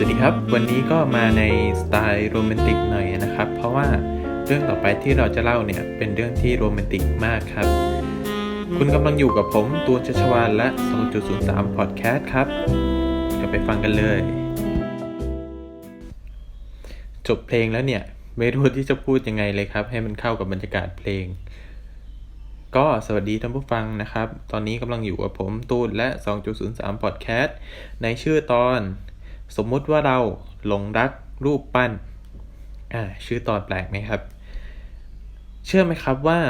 สวัสดีครับ วันนี้ก็มาในสไตล์โรแมนติกหน่อยนะครับ เพราะว่าเรื่องต่อไปที่เราจะเล่าเนี่ยเป็นเรื่องที่โรแมนติกมากครับ คุณกำลังอยู่กับผมตูนชัชวานและ 2.03 Podcast ครับเดี๋ยวไปฟังกันเลย จบเพลงแล้วเนี่ย ไม่รู้ที่จะพูดยังไงเลยครับ ให้มันเข้ากับบรรยากาศเพลง ก็สวัสดีท่านผู้ฟังนะครับ ตอนนี้กำลังอยู่กับผมตูนและ 2.03 Podcast ในชื่อตอน สมมุติว่าเราหลงรักรูปปั้นอ่าชื่อตอนแปลกไหมครับ เชื่อไหมครับว่า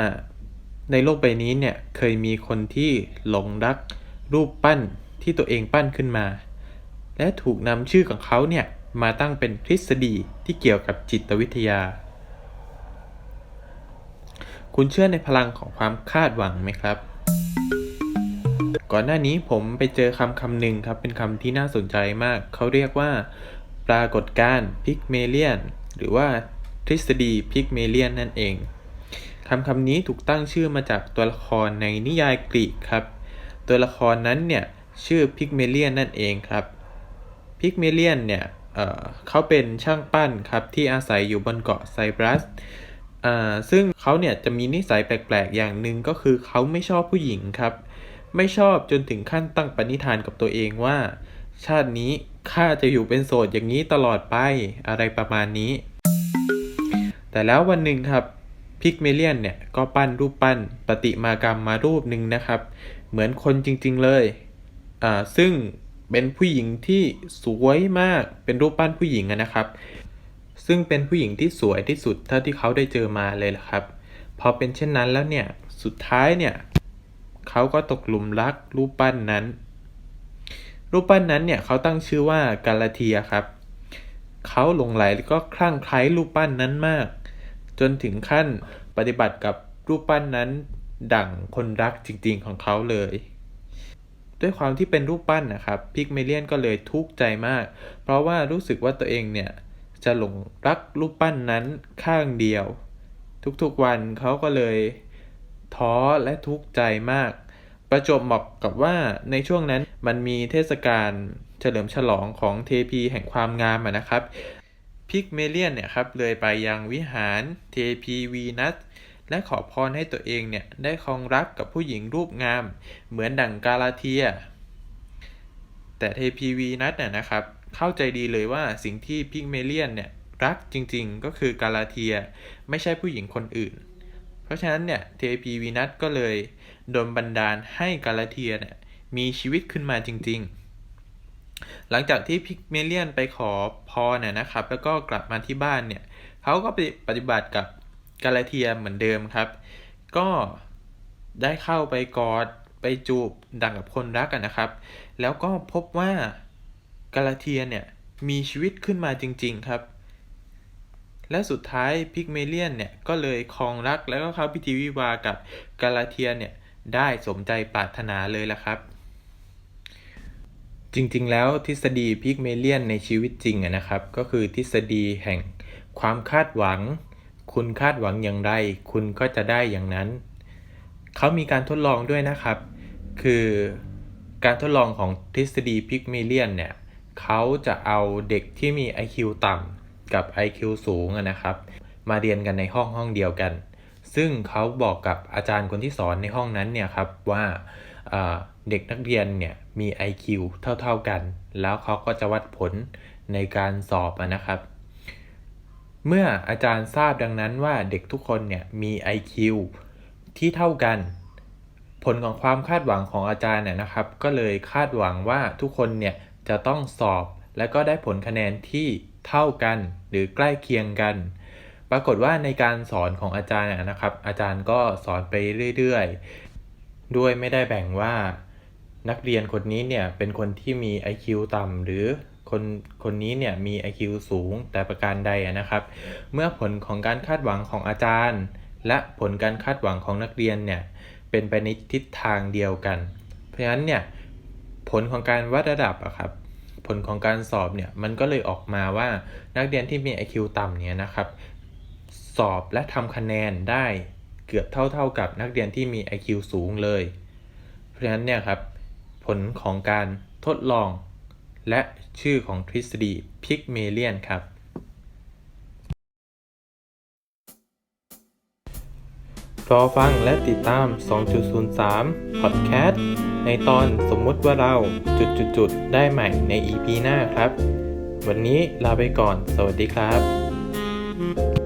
ในโลกใบนี้เนี่ยเคยมีคนที่หลงรักรูปปั้นที่ตัวเองปั้นขึ้นมา และถูกนำชื่อของเขาเนี่ยมาตั้งเป็นทฤษฎีที่เกี่ยวกับจิตวิทยา คุณเชื่อในพลังของความคาดหวังไหมครับ ก่อนหน้านี้ผมไปเจอคำคำหนึ่งครับ เป็นคำที่น่าสนใจมาก เขาเรียกว่าปรากฏการณ์พิกเมเลียน หรือว่าทฤษฎีพิกเมเลียนนั่นเอง คำคำนี้ถูกตั้งชื่อมาจากตัวละครในนิยายกรีกครับ ตัวละครนั้นเนี่ยชื่อพิกเมเลียนนั่นเองครับ พิกเมเลียนเนี่ยเเขาเป็นช่างปั้นครับที่อาศัยอยู่บนเกาะไซปรัสซึ่งเขาเนี่ยจะมีนิสัยแปลกๆอย่างหนึ่งก็คือเขาไม่ชอบผู้หญิงครับ ไม่ชอบจนถึงขั้นตั้งปณิธานกับตัวเองว่า ชาตินี้ข้าจะอยู่เป็นโสดอย่างนี้ตลอดไปอะไรประมาณนี้ แต่แล้ววันหนึ่งครับพิกเมเลียนเนี่ยก็ปั้นรูปปั้นปฏิมากรรมมารูปหนึ่งนะครับ เหมือนคนจริงๆเลยอ่าซึ่งเป็นผู้หญิงที่สวยมากเป็นรูปปั้นผู้หญิงนะครับ ซึ่งเป็นผู้หญิงที่สวยที่สุดเท่าที่เขาได้เจอมาเลยละครับ พอเป็นเช่นนั้นแล้วเนี่ยสุดท้ายเนี่ย เขาก็ตกหลุมรักรูปปั้นนั้น รูปปั้นนั้นเนี่ยเขาตั้งชื่อว่ากาลาเทียครับ เขาหลงไหลก็คลั่งไคล้รูปปั้นนั้นมาก จนถึงขั้นปฏิบัติกับรูปปั้นนั้น ดั่งคนรักจริงๆของเขาเลย ด้วยความที่เป็นรูปปั้นนะครับพิกเมเลียนก็เลยทุกข์ใจมาก เพราะว่ารู้สึกว่าตัวเองเนี่ยจะหลงรักรูปปั้นนั้นข้างเดียว ทุกๆวันเขาก็เลย ท้อและทุกข์ใจมาก ประจบเหมาะกับว่าในช่วงนั้นมันมีเทศกาลเฉลิมฉลองของเทพีแห่งความงามนะครับพิกเมเลียนเนี่ยครับเลยไปยังวิหารเทพีวีนัสและขอพรให้ตัวเองเนี่ยได้ครองรักกับผู้หญิงรูปงาม เหมือนดั่งกาลาเทีย แต่เทพีวีนัสเนี่ยนะครับ เข้าใจดีเลยว่าสิ่งที่พิกเมเลียนเนี่ยรักจริงๆ ก็คือกาลาเทีย ไม่ใช่ผู้หญิงคนอื่น เพราะฉะนั้นเนี่ยเทพีวีนัสก็เลยโดนบันดาลให้กาลาเทียเนี่ยมีชีวิตขึ้นมาจริง ๆ หลังจากที่พิกเมเลียนไปขอพรเนี่ยนะครับ แล้วก็กลับมาที่บ้านเนี่ยเขาก็ไปปฏิบัติกับกาลาเทียเหมือนเดิมครับ ก็ได้เข้าไปกอดไปจูบดังกับคนรักกันนะครับ แล้วก็พบว่ากาลาเทียเนี่ยมีชีวิตขึ้นมาจริง ๆ ครับ และสุดท้ายพิกเมเลียนเนี่ยก็เลยครองรักแล้วก็เข้าพิธีวิวากับกาลาเทียเนี่ยได้สมใจปรารถนาเลยละครับ จริงๆ แล้วทฤษฎีพิกเมเลียนในชีวิตจริงนะครับ ก็คือทฤษฎีแห่งความคาดหวัง คุณคาดหวังอย่างไร คุณก็จะได้อย่างนั้น เขามีการทดลองด้วยนะครับ คือการทดลองของทฤษฎีพิกเมเลียนเนี่ยเขาจะเอาเด็กที่มี IQ ต่ำ กับ IQ สูงนะครับ มาเรียนกันในห้องห้องเดียวกัน ซึ่งเขาบอกกับอาจารย์คนที่สอนในห้องนั้นเนี่ยครับว่าเด็กนักเรียนเนี่ยมี IQ เท่าๆกัน แล้วเขาก็จะวัดผลในการสอบนะครับ เมื่ออาจารย์ทราบดังนั้นว่าเด็กทุกคนเนี่ยมี IQ ที่เท่ากัน ผลของความคาดหวังของอาจารย์เนี่ยนะครับ ก็เลยคาดหวังว่าทุกคนเนี่ยจะต้องสอบและก็ได้ผลคะแนนที่ เท่ากันหรือใกล้เคียงกัน ปรากฏว่าในการสอนของอาจารย์นะครับ อาจารย์ก็สอนไปเรื่อยๆ ด้วยไม่ได้แบ่งว่านักเรียนคนนี้เนี่ยเป็นคนที่มี IQ ต่ำหรือคนคนนี้เนี่ยมี IQ สูงแต่ประการใดนะครับ เมื่อผลของการคาดหวังของอาจารย์ และผลการคาดหวังของนักเรียนเนี่ยเป็นไปในทิศทางเดียวกัน เพราะฉะนั้นเนี่ยผลของการวัดระดับอะครับ ผลของการสอบเนี่ยมันก็เลยออกมาว่านักเรียนที่มี IQ ต่ำเนี่ยนะครับ สอบและทำคะแนนได้เกือบเท่าๆกับนักเรียนที่มี IQ สูงเลย เพราะฉะนั้นเนี่ยครับผลของการทดลอง และชื่อของทฤษฎีพิกเมเลียนครับ รอฟังและติดตาม 2.03พอดแคสต์ ในตอนสมมุติว่าเราจุดๆได้ใหม่ใน EP หน้าครับ วันนี้ลาไปก่อน สวัสดีครับ